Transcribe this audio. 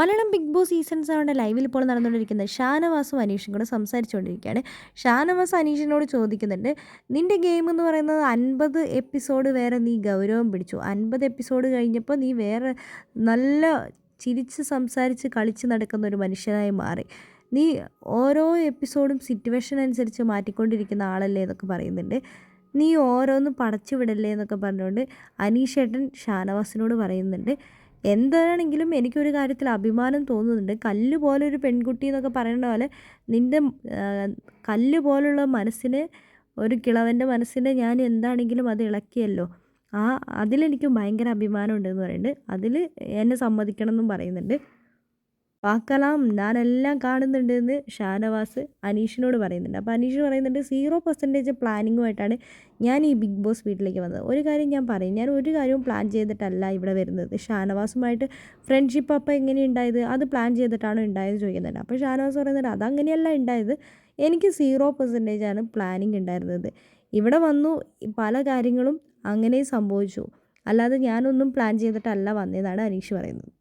Malayalam Bigg Boss season സെവന്റെ ലൈവിൽ ഇപ്പോൾ നടന്നുകൊണ്ടിരിക്കുന്നത്. ഷാനവാസും അനീഷും കൂടെ സംസാരിച്ചുകൊണ്ടിരിക്കുകയാണ്. ഷാനവാസ് അനീഷിനോട് ചോദിക്കുന്നുണ്ട് നിന്റെ ഗെയിം എന്ന് പറയുന്നത് അൻപത് എപ്പിസോഡ് വേറെ നീ ഗൗരവം പിടിച്ചു. അൻപത് എപ്പിസോഡ് കഴിഞ്ഞപ്പോൾ നീ വേറെ നല്ല ചിരിച്ച് സംസാരിച്ച് കളിച്ച് നടക്കുന്ന ഒരു മനുഷ്യനായി മാറി. നീ ഓരോ എപ്പിസോഡും സിറ്റുവേഷൻ അനുസരിച്ച് മാറ്റിക്കൊണ്ടിരിക്കുന്ന ആളല്ലേ എന്നൊക്കെ പറയുന്നുണ്ട്. നീ ഓരോന്നും പടച്ചു വിടല്ലേ എന്നൊക്കെ പറഞ്ഞുകൊണ്ട് അനീഷേട്ടൻ ഷാനവാസിനോട് പറയുന്നുണ്ട്. എന്താണെങ്കിലും എനിക്കൊരു കാര്യത്തിൽ അഭിമാനം തോന്നുന്നുണ്ട്. കല്ല് പോലെ ഒരു പെൺകുട്ടി എന്നൊക്കെ പറയുന്ന പോലെ നിന്റെ കല്ല് പോലുള്ള മനസ്സിന് ഒരു കിളവന്റെ മനസ്സിന് ഞാൻ എന്താണെങ്കിലും അത് ഇളക്കിയല്ലോ. ആ അതിലെനിക്ക് ഭയങ്കര അഭിമാനമുണ്ടെന്ന് പറയുന്നുണ്ട്. അതിൽ എന്നെ സമ്മതിക്കണം എന്നും പറയുന്നുണ്ട്. വാക്കലാം ഞാനെല്ലാം കാണുന്നുണ്ട് എന്ന് ഷാനവാസ് അനീഷിനോട് പറയുന്നുണ്ട്. അപ്പോൾ അനീഷ് പറയുന്നുണ്ട് സീറോ പെർസെന്റേജ് പ്ലാനിങ്ങുമായിട്ടാണ് ഞാൻ ഈ ബിഗ് ബോസ് വീട്ടിലേക്ക് വന്നത്. ഒരു കാര്യം ഞാൻ പറയും ഞാൻ ഒരു കാര്യവും പ്ലാൻ ചെയ്തിട്ടല്ല ഇവിടെ വരുന്നത്. ഷാനവാസുമായിട്ട് ഫ്രണ്ട്ഷിപ്പ് അപ്പോൾ എങ്ങനെ ഉണ്ടായത്? അത് പ്ലാൻ ചെയ്തിട്ടാണോ ഉണ്ടായത് ചോദിക്കുന്നുണ്ട്. അപ്പോൾ ഷാനവാസ് പറയുന്നുണ്ട് അതങ്ങനെയല്ല ഉണ്ടായത്. എനിക്ക് സീറോ പെർസെന്റേജ് ആണ് പ്ലാനിങ് ഉണ്ടായിരുന്നത്. ഇവിടെ വന്നു പല കാര്യങ്ങളും അങ്ങനെ സംഭവിച്ചു. അല്ലാതെ ഞാനൊന്നും പ്ലാൻ ചെയ്തിട്ടല്ല വന്നതാണ് അനീഷ് പറയുന്നത്.